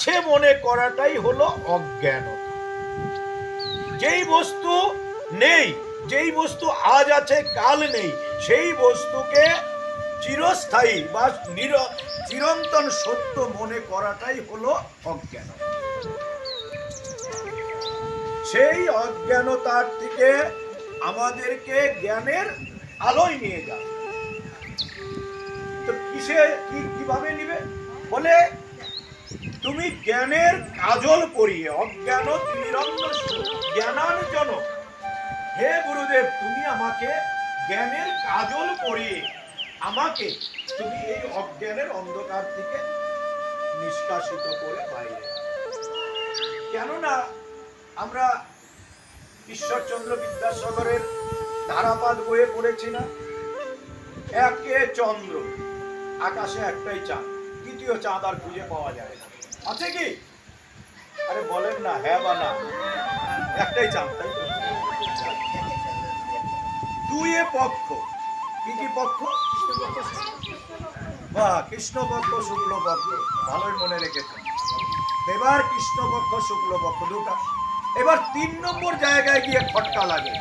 আছে মনে করাটাই হলো অজ্ঞান যেই বস্তু নেই, যেই বস্তু আজ আছে, কাল নেই, সেই বস্তুকে চিরস্থায়ী বা নির- চিরন্তন সত্য মনে করাটাই হলো অজ্ঞান সেই অজ্ঞানতার থেকে আমাদেরকে জ্ঞানের আলোয় নিয়ে যাবে। তো কিসে কীভাবে নিবে? বলে তুমি জ্ঞানের কাজল পরিয়ে অজ্ঞান তিমিরন্ধ জ্ঞানাঞ্জন হে গুরুদেব, তুমি আমাকে জ্ঞানের কাজল পরিয়ে আমাকে তুমি এই অজ্ঞানের অন্ধকার থেকে নিষ্কাশিত করে বাইরে কেননা আমরা ঈশ্বরচন্দ্র বিদ্যাসাগরের ধারাপাত বইয়ে পড়েছি না। একে চন্দ্র, আকাশে একটাই চাঁদ দ্বিতীয় চাঁদ আর খুঁজে পাওয়া যায় না। আছে কি? আরে বলেন না হ্যাঁ বা না। একটাই তাই তো? দুয়ে পক্ষ। কি কি পক্ষ? বা কৃষ্ণপক্ষ, শুক্লপক্ষ। ভালোই মনে রেখেছেন। এবার কৃষ্ণপক্ষ, শুক্লপক্ষ দুটা। এবার তিন নম্বর জায়গায় গিয়ে খটকা লাগে।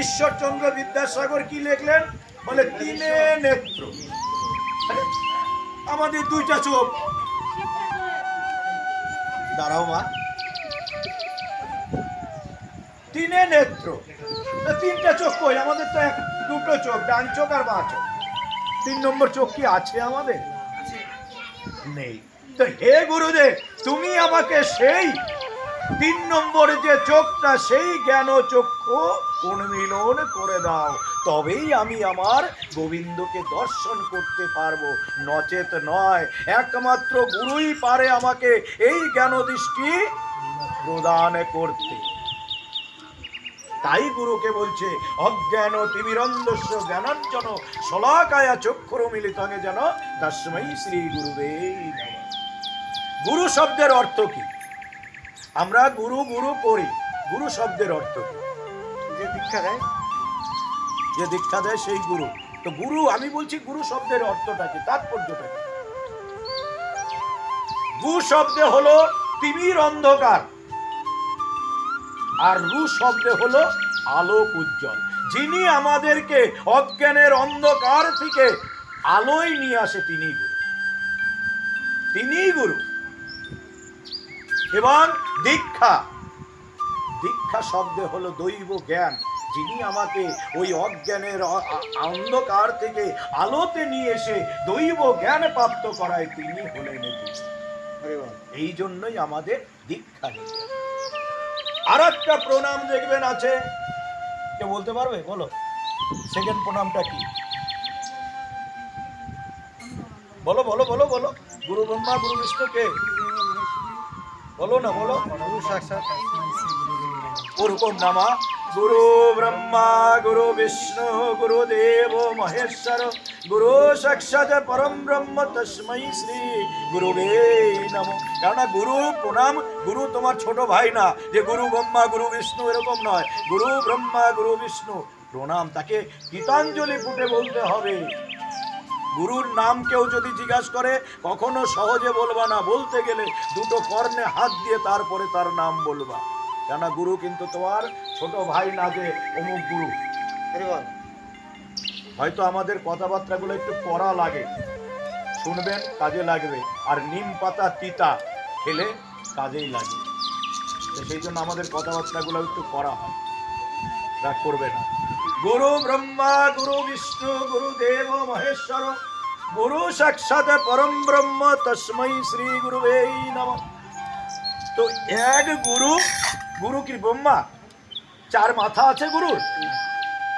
ঈশ্বরচন্দ্র বিদ্যাসাগর কি লিখলেন? বলে, তিনে নেত্র। আমাদের দুইটা চোখ। দাঁড়াও, মা। তিনে নেত্র। তিনটা চোখ কই? আমাদের তো এক, দুটো চোখ, ডান চোখ আর বাঁ চোখ। তিন নম্বর চোখ কি আছে আমাদের? নেই। তো হে গুরুদেব, তুমি আমাকে সেই তিন নম্বর যে চোখটা, সেই জ্ঞান চক্ষু উন্মিলন করে দাও। তবেই আমি আমার গোবিন্দকে দর্শন করতে পারব। নচেত নয়, একমাত্র গুরুই পারে আমাকে এই জ্ঞান দৃষ্টি প্রদান করতে। তাই গুরুকে বলছে, অজ্ঞান তিমিরন্ধস্য জ্ঞানাঞ্জন শলাকায়া চক্ষুর মিলিত যেন তস্মৈ শ্রী গুরুবে গুরু শব্দের অর্থ কি? আমরা গুরু গুরু করি গুরু শব্দের অর্থ কি? দীক্ষা দেয়। যে দীক্ষা দেয় সেই গুরু। তো গুরু, আমি বলছি গুরু শব্দের অর্থটা কি? তাৎপর্যটা কি? গু শব্দে হলো তিমির অন্ধকার। আর রু শব্দে হলো আলোক উজ্জ্বল। যিনি আমাদেরকে অজ্ঞানের অন্ধকার থেকে আলোয় নিয়ে আসে তিনি গুরু। তিনি গুরু। এবং দীক্ষা। দীক্ষা শব্দে হলো দৈব জ্ঞান। যিনি আমাকে ওই অজ্ঞানের অন্ধকার থেকে আলোতে নিয়ে এসে দৈব জ্ঞান প্রাপ্ত করায় তিনি হলেন। এই জন্যই আমাদের দীক্ষা নিতে আর একটা প্রণাম দেখবেন আছে। কে বলতে পারবে? বলো। সেকেন্ড প্রণামটা কি? বলো বলো বলো বলো। গুরু ব্রহ্মা গুরু বিষ্ণুকে বলো না বলো। গুরু সাক্ষাৎ। ওরকম নামা। গুরু ব্রহ্মা গুরু বিষ্ণু গুরু দেব মহেশ্বর গুরু সাক্ষাৎ পরম ব্রহ্ম তস্মৈ শ্রী গুরুবে নম কেননা গুরু প্রণাম গুরু তোমার ছোট ভাই না, যে গুরু ব্রহ্মা, গুরু বিষ্ণু এরকম নয়। গুরু ব্রহ্মা, গুরু বিষ্ণু, প্রণাম। তাকে গীতাঞ্জলি ফুটে বলতে হবে। গুরুর নাম কেউ যদি জিজ্ঞাসা করে, কখনো সহজে বলবা না। বলতে গেলে দুটো কর্ণে হাত দিয়ে তারপরে তার নাম বলবা। কেন গুরু কিন্তু তোমার ছোট ভাই না যে অমুক গুরু? হয়তো আমাদের কথাবার্তাগুলো একটু পড়া লাগে। শুনবেন কাজে লাগবে। আর নিম পাতা তিতা খেলে কাজেই লাগে। তো সেই জন্য আমাদের কথাবার্তাগুলো একটু করা হয়। রাগ করবে না। গুরু ব্রহ্মা গুরু বিষ্ণু গুরু দেব মহেশ্বর গুরু সাক্ষাৎ পরম ব্রহ্ম তস্মৈ শ্রী গুরুবে নম। তো এক গুরু গুরু কি ব্রহ্মা? চার মাথা আছে গুরুর।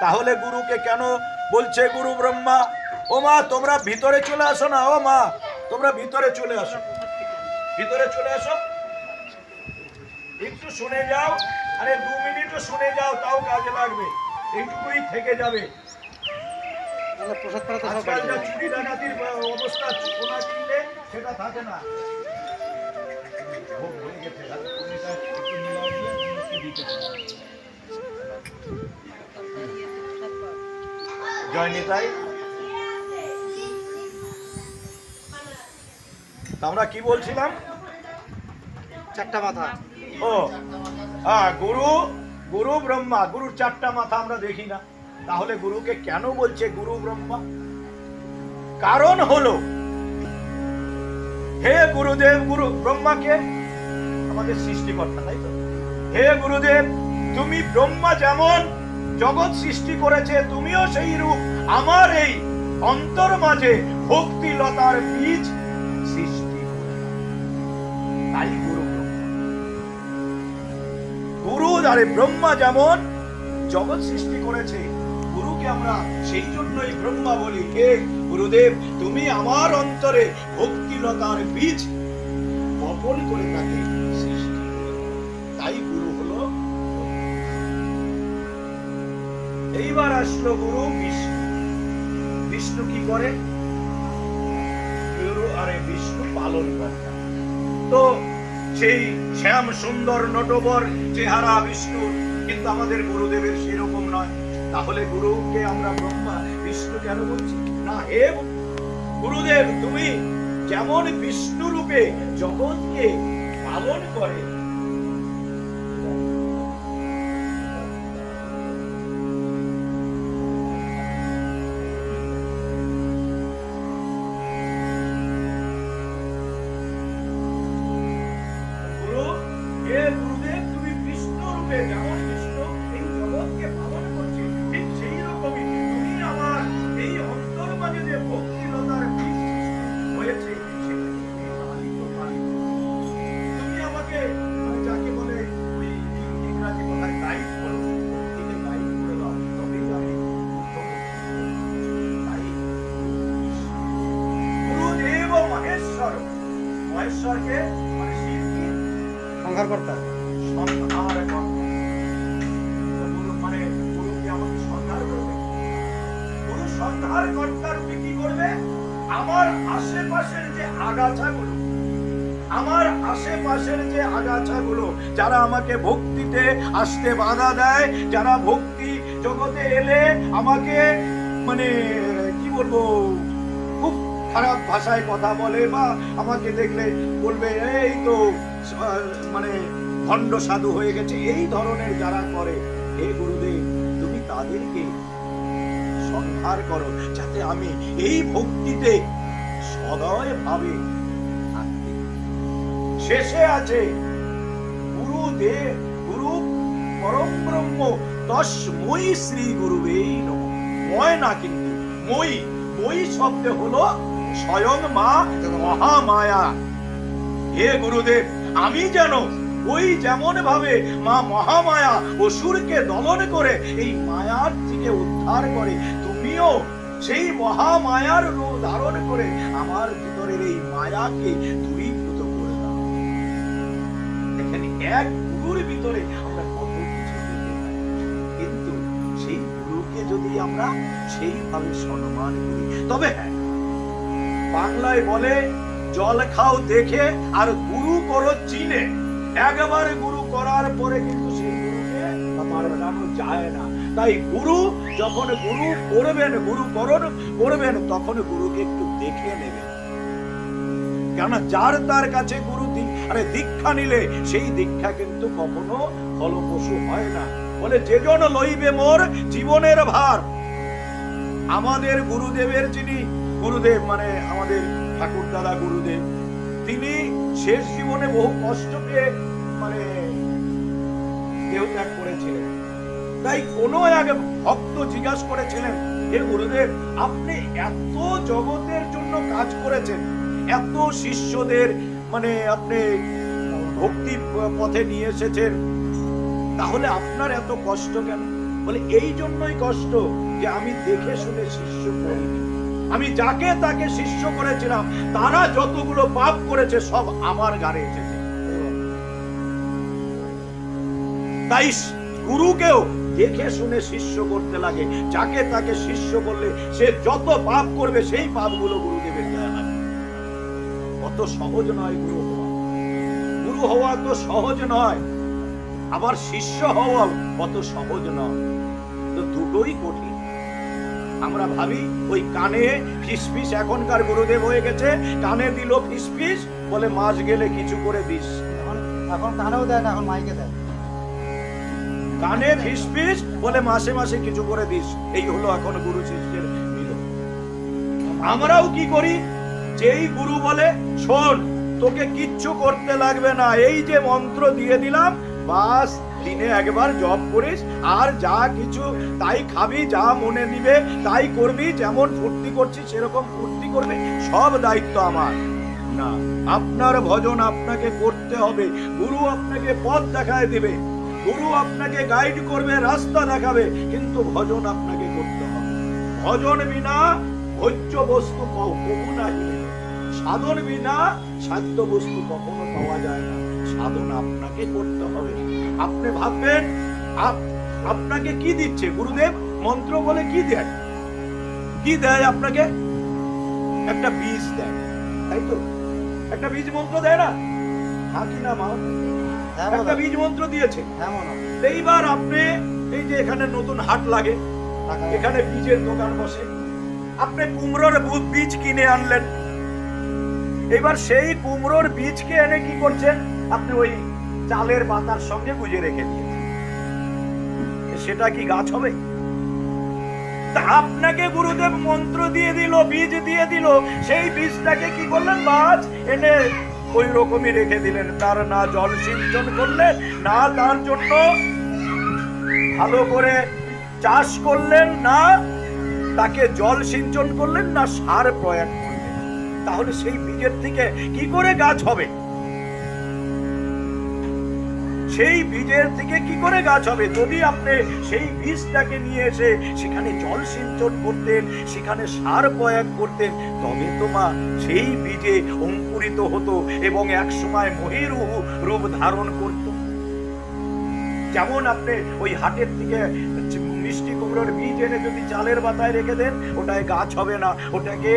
তাহলে গুরুকে কেন বলছে গুরু ব্রহ্মা? ও মা তোমরা ভিতরে চলে আসো না ও মা তোমরা ভিতরে চলে আসো। ভিতরে চলে আসো। একটু শুনে যাও আরে দু মিনিটও শুনে যাও তাও কাজে লাগবে। এইটুকুই থেকে যাবে। আজকাল যা চুরি ডাকাতির অবস্থা সোনা কিনলে সেটা থাকে না। আমরা কি বলছিলাম? চারটা মাথা। ও হ্যাঁ গুরু গুরু ব্রহ্মা গুরুর চারটা মাথা আমরা দেখি না। তাহলে গুরুকে কেন বলছে গুরু ব্রহ্মা? কারণ হলো হে গুরুদেব গুরু ব্রহ্মাকে আমাদের সৃষ্টিকর্তা তাই তো হে গুরুদেব, তুমি ব্রহ্মা যেমন জগৎ সৃষ্টি করেছে, তুমিও সেই রূপ। আমার এই অন্তর মাঝে ভক্তি লতার বীজ সৃষ্টি তাই গুরু গুরু আরে ব্রহ্মা যেমন জগৎ সৃষ্টি করেছে, গুরুকে আমরা সেই জন্যই ব্রহ্মা বলি। হে গুরুদেব, তুমি আমার অন্তরে ভক্তিলতার বীজ বপন করে তাকে এইবার আসলো গুরু বিষ্ণু। বিষ্ণু কি করে? গুরু আরে বিষ্ণু পালন কর্তা তো সেই শ্যাম সুন্দর নটবর চেহারা বিষ্ণু কিন্তু আমাদের গুরুদেবের সেরকম নয়। তাহলে গুরুকে আমরা ব্রহ্মা, বিষ্ণু কেন বলছি? না হে গুরুদেব, তুমি যেমন বিষ্ণু রূপে জগৎকে পালন করে আমার আশেপাশের যে আগাছাগুলো, যারা আমাকে ভক্তিতে আসতে বাধা দেয়, যারা ভক্তি জগতে এলে আমাকে মানে কি বলব, খুব খারাপ ভাষায় কথা বলে বা আমাকে দেখলে বলবে, এই তো মানে ভণ্ড সাধু হয়ে গেছে এই ধরনের যারা করে, হে গুরুদেব, তুমি তাদেরকে সংহার করো, যাতে আমি এই ভক্তিতে সদয় ভাবে। শেষে আছে। গুরুদেব গুরু পরম ব্রহ্ম তস্মৈ শ্রী গুরুবেই নমঃ। ময় না কিন্তু, মই মই শব্দে হলো স্বয়ং মা মহামায়া। হে গুরুদেব, আমি যেন ওই যেমন ভাবে মা মহামায়া অসুরকে দমন করে এই মায়ার থেকে উদ্ধার করে, তুমিও সেই মহামায়ার রূপ ধারণ করে আমার ভিতরের এই মায়াকে দূরীভূত এক গুরুর ভিতরে আমরা কত কিছু। কিন্তু সেই গুরুকে যদি আমরা সেইভাবে সম্মান করি, তবে হ্যাঁ বাংলায় বলে, জল খাও দেখে আর গুরু করো চিনে। একবার গুরু করার পরে কিন্তু সেই গুরুকে যায় না। তাই গুরু, যখন গুরু করবেন, গুরু করণ করবেন, তখন গুরুকে একটু দেখে নেবেন। কেন যার তার কাছে গুরু দি- আরে দীক্ষা নিলে, সেই দীক্ষা কিন্তু কখনো ফলপ্রসূ হয় না। বলে যেজন লইবে মোর জীবনের ভার। আমাদের গুরুদেবের যিনি, গুরুদেব মানে আমাদের ঠাকুর দাদা গুরুদেব, তিনি শেষ জীবনে বহু কষ্ট পেয়ে মানে দেহ ত্যাগ করেছিলেন। তাই কোনো এক ভক্ত জিজ্ঞাসা করেছিলেন, হে গুরুদেব, আপনি এত জগতের জন্য কাজ করেছেন, এত শিষ্যদের মানে আপনি ভক্তি পথে নিয়ে এসেছেন, তাহলে আপনার এত কষ্ট কেন? বলে, এই জন্যই কষ্ট যে আমি দেখে শুনে শিষ্য করিনি। আমি যাকে তাকে শিষ্য করেছিলাম, তারা যতগুলো পাপ করেছে, সব আমার গাড়ে এসেছে। তাই গুরুকেও দেখে শুনে শিষ্য করতে লাগে। যাকে তাকে শিষ্য করলে সে যত পাপ করবে, সেই পাপগুলো গুরুদেবের গায়ে লাগে অত সহজ নয় গুরু হওয়া। গুরু হওয়া তো সহজ নয় আবার শিষ্য হওয়া অত সহজ নয়। তো দুটোই কঠিন। আমরা ভাবি ওই কানে ফিসফিস এখনকার গুরুদেব হয়ে গেছে কানে দিল ফিসফিস বলে মাস গেলে কিছু করে দিস। এখন এখন কানেও দেয় না এখন মাইকে দেয়। কানে ফিসফিস বলে মাসে মাসে কিছু করে দিস। এই হলো এখন গুরু শিষ্যের মিলন। আমরাও কি করি? যেই গুরু বলে, শোন, তোকে কিচ্ছু করতে লাগবে না। এই যে মন্ত্র দিয়ে দিলাম, বাস, দিনে একবার জব করিস। আর যা কিছু, তাই খাবি, যা মনে নিবে তাই করবি। যেমন ফুর্তি করছিস, সেরকম ফুর্তি করবি। সব দায়িত্ব আমার। না, আপনার ভজন আপনাকে করতে হবে। গুরু আপনাকে পথ দেখায় দিবে। গুরু আপনাকে গাইড করবে, রাস্তা দেখাবে। কিন্তু ভজন আপনাকে করতে হবে। ভজন বিনা ভোজ্য বস্তু কবু না। সাধন বিনা সাধ্য বস্তু কখনো পাওয়া যায় না। সাধন আপনাকে করতে হবে। আপনি ভাববেন আপনাকে কি দিচ্ছে? গুরুদেব মন্ত্র বলে কি দেয়? কি দেয় আপনাকে? একটা বীজ দেয়। তাই তো? একটা বীজ মন্ত্র দেয় না? হ্যাঁ কি না মা? হ্যাঁ একটা বীজ মন্ত্র দিয়েছে। হ্যাঁ। এইবার আপনি এই যে এখানে নতুন হাট লাগে। এখানে বীজের দোকান বসে আপনি কুমড়োর বীজ কিনে আনলেন। এবার সেই কুমড়োর বীজকে এনে কি করছেন? আপনি ওই চালের পাতার সঙ্গে গুজে রেখে দিয়েছেন সেটা কি গাছ হবে? তা আপনাকে গুরুদেব মন্ত্র দিয়ে দিল, বীজ দিয়ে দিল। সেই বীজটাকে কি করলেন? গাছ এনে ওই রকমই রেখে দিলেন। তার না জল সিঞ্চন করলেন, না তার জন্য ভালো করে চাষ করলেন, না তাকে জল সিঞ্চন করলেন, না সার প্রয়োগ করলেন। তাহলে সেই বীজের থেকে কি করে গাছ হবে? সেই বীজের থেকে কি করে গাছ হবে? যদি আপনি সেই বীজটাকে নিয়ে এসে সেখানে জল সিঞ্চন করতেন, সেখানে সার প্রয়োগ করতেন, তবে তো মা, সেই বীজে অঙ্কুরিত হতো এবং এক সময় মহিরু রূপ ধারণ করত। যেমন আপনি ওই হাটের থেকে মিষ্টি কুমড়োর বীজ এনে যদি চালের বাতায় রেখে দেন, ওটায় গাছ হবে না। ওটাকে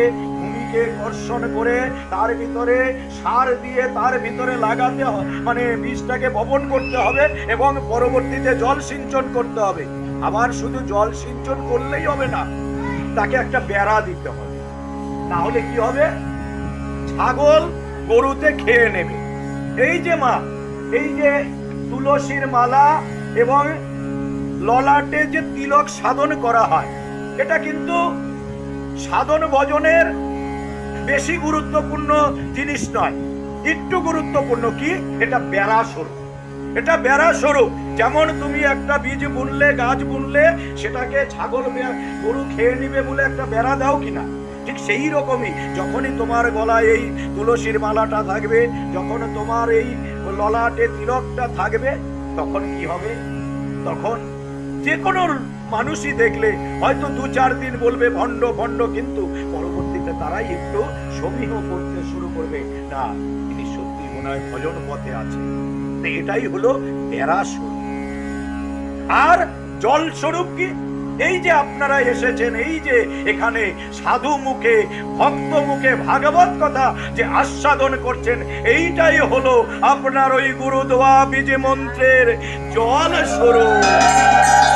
ভূমিকে কর্ষণ করে তার ভিতরে সার দিয়ে তার ভিতরে লাগাতে মানে বীজটাকে বপন করতে হবে এবং পরবর্তীতে জল সিঞ্চন করতে হবে। আবার শুধু জল সিঞ্চন করলেই হবে না, তাকে একটা বেড়া দিতে হবে। না হলে কি হবে? ছাগল গরুতে খেয়ে নেবে। এই যে মা, এই যে তুলসীর মালা এবং ললাটে যে তিলক সাধন করা হয়, এটা কিন্তু সাধন ভজনের বেশি গুরুত্বপূর্ণ জিনিস নয়। একটু গুরুত্বপূর্ণ কি? এটা বেড়া স্বরূপ এটা বেড়া স্বরূপ যেমন তুমি একটা বীজ বুনলে, গাছ বুনলে, সেটাকে ছাগল গরু খেয়ে নিবে বলে একটা বেড়া দাও কিনা? ঠিক সেই রকমই যখনই তোমার গলায় এই তুলসীর মালাটা থাকবে, যখন তোমার এই ললাটে তিলকটা থাকবে, তখন কি হবে? তখন যে কোনো মানুষই দেখলে হয়তো দু চার দিন বলবে, ভণ্ড ভণ্ড, কিন্তু পরবর্তীতে তারাই একটু সমীহ করতে শুরু করবে। না, তিনি সত্যি মনে হয় ভজন পথে আছে এটাই হলো স্বরূপ। আর জল স্বরূপ কি? এই যে আপনারা এসেছেন, এই যে এখানে সাধু মুখে, ভক্ত মুখে ভাগবত কথা যে আস্বাদন করছেন, এইটাই হলো আপনার ওই গুরুদোয়া বীজে মন্ত্রের জল স্বরূপ।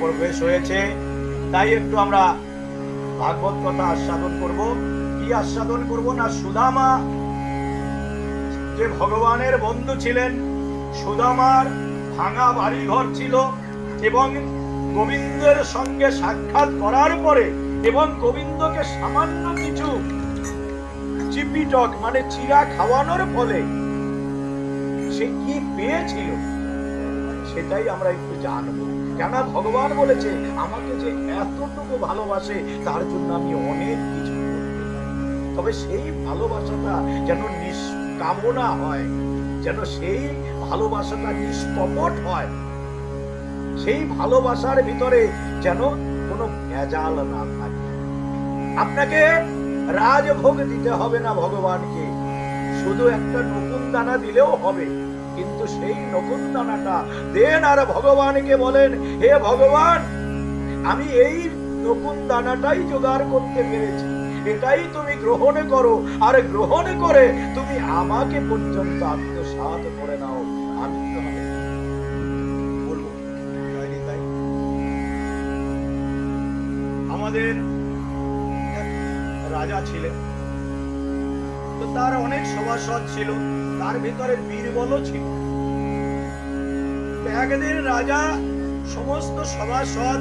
প্রবেশ হয়েছে। তাই একটু আমরা ভাগবত কথা আস্বাদন করব। কি আস্বাদন করব না সুদামা? যে ভগবানের বন্ধু ছিলেন, সুদামার ভাঙা বাড়ি ঘর ছিল এবং গোবিন্দের সঙ্গে সাক্ষাৎ করার পরে এবং গোবিন্দকে সামান্য কিছু চিপিটক মানে চিরা খাওয়ানোর ফলে সে কি পেয়েছিল? সেটাই আমরা একটু জানব। কেন ভগবান বলেছে, আমাকে যে এতটুকু ভালোবাসে, তার জন্য আমি অনেক কিছু তবে সেই ভালোবাসাটা যেন নিষ্কামনা হয়, যেন সেই ভালোবাসাটা নিষ্কপট হয়। সেই ভালোবাসার ভিতরে যেন কোনো ভেজাল না থাকে। আপনাকে রাজভোগ দিতে হবে না ভগবানকে। শুধু একটা নতুন দানা দিলেও হবে। কিন্তু সেই নকুন দানাটা দেন আর ভগবানকে বলেন, হে ভগবান, আমি এই নকুন দানাটাই জোগাড় করতে পেরেছি। এটাই তুমি গ্রহণ করো, আর গ্রহণ করে তুমি আমাকে পর্যন্ত আত্মসাৎ করে নাও। আমি আমাদের রাজা ছিলেন। তো তার অনেক সভাসদ ছিল। তার ভিতরে বীরবলও ছিল। একদিন রাজা সমস্ত সভাসদ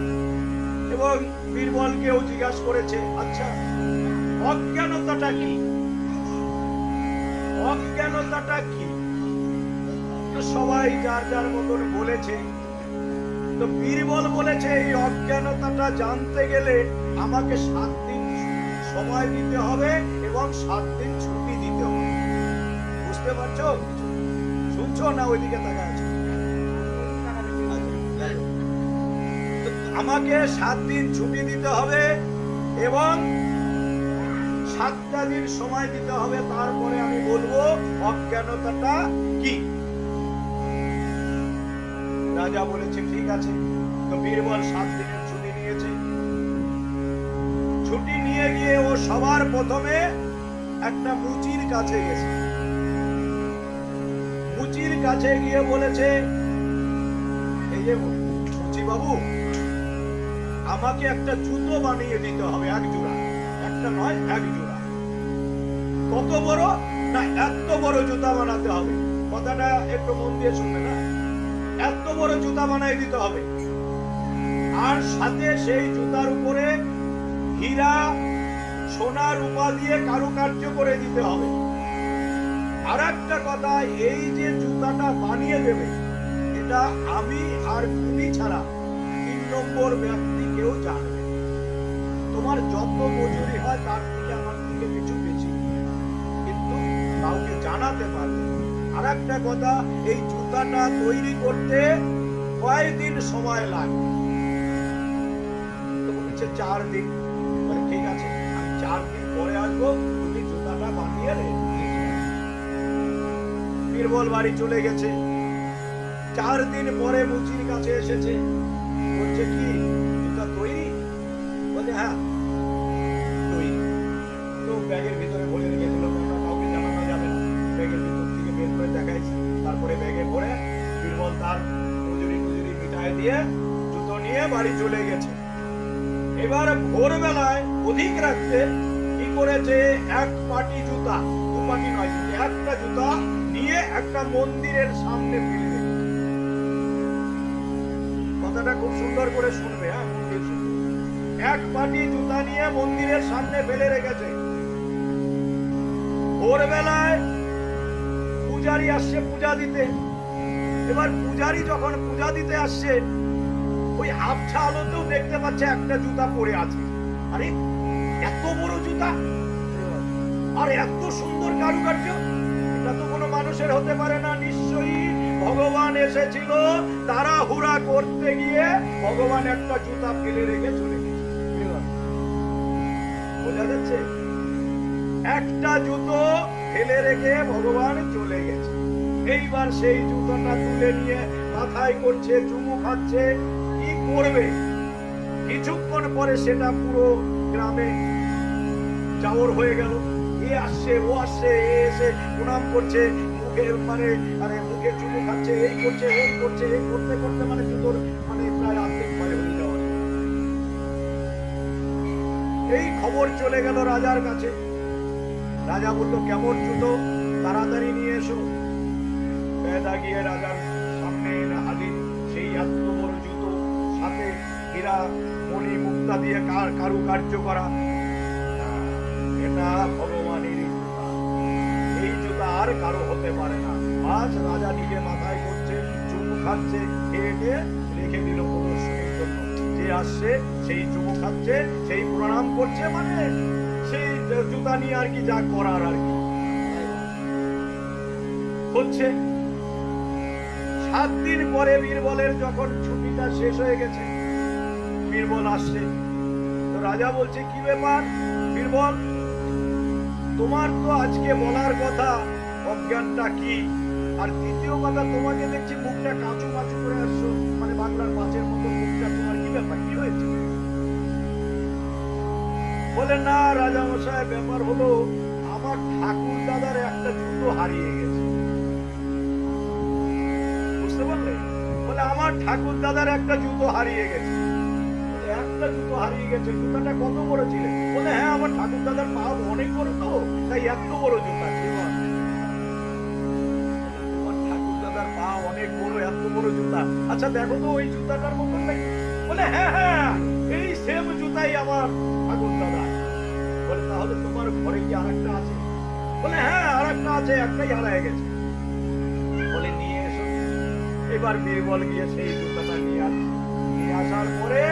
এবং বীরবলকেও জিজ্ঞাসা করেছে আচ্ছা অজ্ঞানতাটা কি? অজ্ঞানতাটা কি? তো সবাই যার যার মতন বলেছে। তো বীরবল বলেছে, এই অজ্ঞানতাটা জানতে গেলে আমাকে সাত দিন সময় দিতে হবে এবং সাত দিন বুঝতে পারছ শুনছো না ওইদিকে তাকা আছে? আমাকে সাত দিন ছুটি দিতে হবে এবং সাতটা দিন সময় দিতে হবে, তারপরে আমি বলব অজ্ঞানতাটা কি? রাজা বলেছে, ঠিক আছে, তো বীরবল সাত দিনের ছুটি নিয়েছে। ছুটি নিয়ে গিয়ে ও সবার প্রথমে একটা মুচির কাছে গেছে। মুচির কাছে গিয়ে বলেছে, এই যে বাবু, আমাকে একটা জুতো বানিয়ে দিতে হবে এক জোড়া। একটা নয়, এক জোড়া। কত বড় না এত বড় জুতা বানাতে হবে? কথাটা একটু মন দিয়ে শুনবে না? এত বড় জুতা বানাই দিতে হবে। আর সাথে সেই জুতার উপরে হীরা সোনা রূপা দিয়ে কারুকার্য করে দিতে হবে। আর একটা কথা, এই যে জুতাটা বানিয়ে দেবে, এটা আমি আর তুমি ছাড়া তিন নম্বর ব্যক্তি কেউ জানবে তোমার যত মজুরি হয় তার থেকে আমার থেকে কিছু বেশি কিন্তু কাউকে জানাতে পারবে আর একটা কথা, এই জুতাটা তৈরি করতে কয়দিন সময় লাগে? তো বলছে চার দিন। ঠিক আছে, আমি চার দিন পরে আসব। বীরবল বাড়ি চলে গেছে। চার দিন পরে মুচির কাছে এসেছে। বলছে, কি, জুতা তৈরি? বলে হ্যাঁ ব্যাগের ভিতরে ভরে কাউকে জানানো যাবে ব্যাগের ভিতর থেকে বের করে দেখাইছে। তারপরে ব্যাগে ভরে বীরবল তার মজুরি টুজুরি মিটায় দিয়ে জুতো নিয়ে বাড়ি চলে গেছে। এবার ভোরবেলায় অধিক রাখতে কি করেছে, এক পাটি পাটি নয় একটা জুতা নিয়ে একটা মন্দিরের সামনে ফেলে কথাটা খুব সুন্দর করে শুনবে হ্যাঁ? মন শুনবে। এক পাটি জুতা নিয়ে মন্দিরের সামনে ফেলে রেখেছে। ভোরবেলায় পূজারি আসছে পূজা দিতে। এবার পূজারি যখন পূজা দিতে আসছে, ওই আবছা আলোতেও দেখতে পাচ্ছে একটা জুতা পরে আছে। আরে, এত বড় জুতা? আর, এত সুন্দর কারুকার্য। এটা তো কোনো মানুষের হতে পারে না, নিশ্চয়ই ভগবান এসেছিল। তারা হুরা করতে গিয়ে ভগবান একটা জুতা ফেলে রেখে চলে গেছে। বোঝা যাচ্ছে, একটা জুতো ফেলে রেখে ভগবান চলে গেছে। এইবার সেই জুতোটা তুলে নিয়ে মাথায় করছে, চুমু খাচ্ছে, কি করবে? কিছুক্ষণ পরে সেটা পুরো গ্রামে চাওর হয়ে গেল। এ আসছে ও আসছে এ এসে প্রণাম করছে, মুখে মানে আরে মুখে চুমু খাচ্ছে, এই করছে এই করছে, এই করতে করতে মানে জুতোর মানে প্রায় অর্ধেক ক্ষয় হয়ে যাওয়া এই খবর চলে গেল রাজার কাছে। রাজা বলল, কেমন জুতো? তাড়াতাড়ি নিয়ে এসো। বেদা গিয়ে রাজার সামনে এনে হাজির। সেই এত বড় জুতো, সাথে হীরা, মণি, মুক্তা দিয়ে কার করা। এটা ভগবানেরই জুতা এই জুতা আর কারও হতে পারে না। আজ রাজা নিজে মাথায় করছে, চুমু খাচ্ছে, খেয়ে রেখে দিল প্রদর্শনীর যে আসছে, সেই চুমু খাচ্ছে, সেই প্রণাম করছে মানে সেই জুতা নিয়ে আর কি যা করার আর কি। হচ্ছে, সাত দিন পরে বীরবলের যখন ছুটিটা শেষ হয়ে গেছে, বীরবল আসছে। তো রাজা বলছে, কি ব্যাপার? বীরবল, তোমার তো আজকে বলার কথা অজ্ঞানটা কি? আর দ্বিতীয় কথা, তোমাকে দেখছি মুখটা কাঁচু মাচু করে আসছো। মানে বাংলার মাছের মতো মুখটা তোমার। কি ব্যাপার? কি হয়েছে? বলে, না রাজা মশাই ব্যাপার হলো আমার ঠাকুর দাদার একটা জুতো হারিয়ে গেছে। বুঝতে পারলে? বলে, আমার ঠাকুর দাদার একটা জুতো হারিয়ে গেছে। একটা জুতো হারিয়ে গেছে? জুতাটা কত বড় ছিল? বলে হ্যাঁ আমার ঠাকুর দাদার পা অনেক বড় তো, তাই এত বড় জুতা ছিল। আচ্ছা হ্যাঁ হ্যাঁ হ্যাঁ একটাই হারায় বলে, নিয়ে এসো। এবার বীরবল গিয়ে সেই জুতাটা নিয়ে আসে। নিয়ে আসার পরে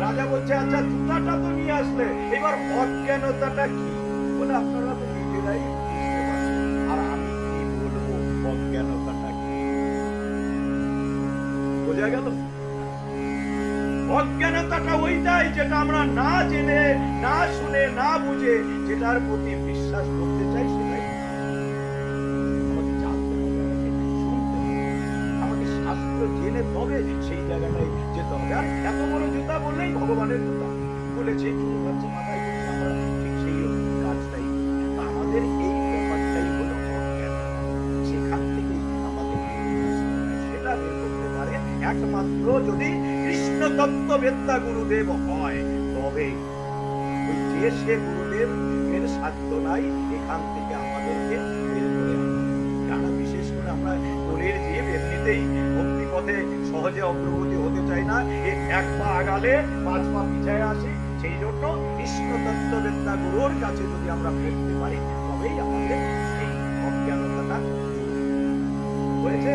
রাজা বলছে আচ্ছা জুতাটা তো নিয়ে আসলে, এবার অজ্ঞানতাটা কি? বলে, আপনারা বোঝা গেল। অজ্ঞানতাটা ওইটাই যেটা আমরা না জেনে, না শুনে, না বুঝে, যেটার প্রতি বিশ্বাস করতে চাই সেটাই। জেনে তবে সেই জায়গাটায় যেতে হবে। আর এত বড় জুতা বললেই ভগবানের জুতা। বলেছে, চুল হচ্ছে মাথায় সেই কাজটাই আমাদের একমাত্র যদি কৃষ্ণ তত্ত্ববেত্তা গুরুদেব হয়, তবে যে সে গুরুদেব, এর সাধ্য নাই এখান থেকে আমাদেরকে বের করে বিশেষ করে আমরা কোলের জীব, এমনিতেই ভক্তি পথে সহজে অগ্রগতি হতে চাই না এক পা আগালে পাঁচ পা পিছায় আসি, সেই জন্য কৃষ্ণ তত্ত্ববেত্তা গুরুর কাছে যদি আমরা ফিরতে পারি, তবেই আমাদের এই অজ্ঞানতাটা হয়েছে?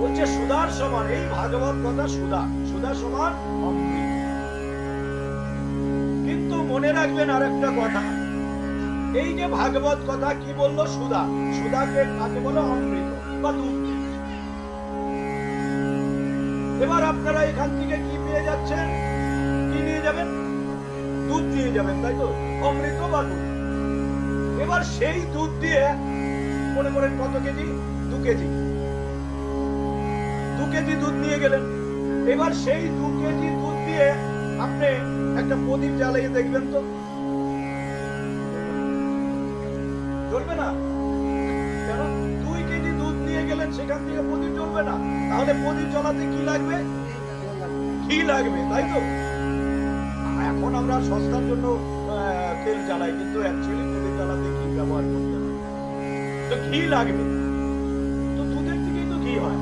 বলছে সমান, এই ভাগবত কথা সুধা সুধা সমান কিন্তু মনে রাখবেন আরেকটা কথা, এই যে ভাগবত কথা, কি বলল সুধা? সুধাকে কাকে বলো? অমৃত, বা দুধ এবার আপনারা এখান থেকে কি পেয়ে যাচ্ছেন? কি নিয়ে যাবেন? দুধ নিয়ে যাবেন, তাই তো? অমৃত বা এবার সেই দুধ দিয়ে মনে করেন কত কেজি? দু কেজি। দু কেজি দুধ নিয়ে গেলেন। এবার সেই দু কেজি দুধ দিয়ে আপনি একটা প্রদীপ জ্বালিয়ে দেখবেন তো। না? কেন? দুই কেজি দুধ নিয়ে গেলেন, সেখান থেকে প্রদীপ জ্বলবে না। তাহলে প্রদীপ জ্বলাতে কি লাগবে? ঘি লাগবে, তাই তো? এখন আমরা সস্তার জন্য তেল জ্বালাই, কিন্তু অ্যাকচুয়ালি প্রদীপ জ্বালাতে ঘি ব্যবহার করতে তো ঘি লাগবে। তো দুধের থেকেই তো ঘি হয়।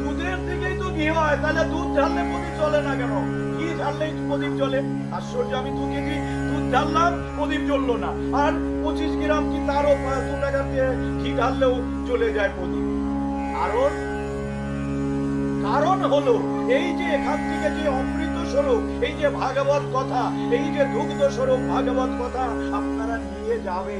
দুধের থেকেই তো ঘি হয়, তাহলে দুধ ঢাললে প্রদীপ জ্বলে না কেন? ঘি ঢাললেই প্রদীপ জ্বলে। আশ্চর্য, আমি দু কেজি দুধ ঢাললাম, প্রদীপ জ্বললো না। আর পঁচিশ গ্রাম কি তারও দু টাকা ঘি ঢাললেও চলে যায় প্রদীপ? কারণ কারণ হলো, এই যে এখান থেকে যে অমৃত স্বরূপ, এই যে ভাগবত কথা, এই যে দুগ্ধ স্বরূপ ভাগবত কথা আপনারা নিয়ে যাবে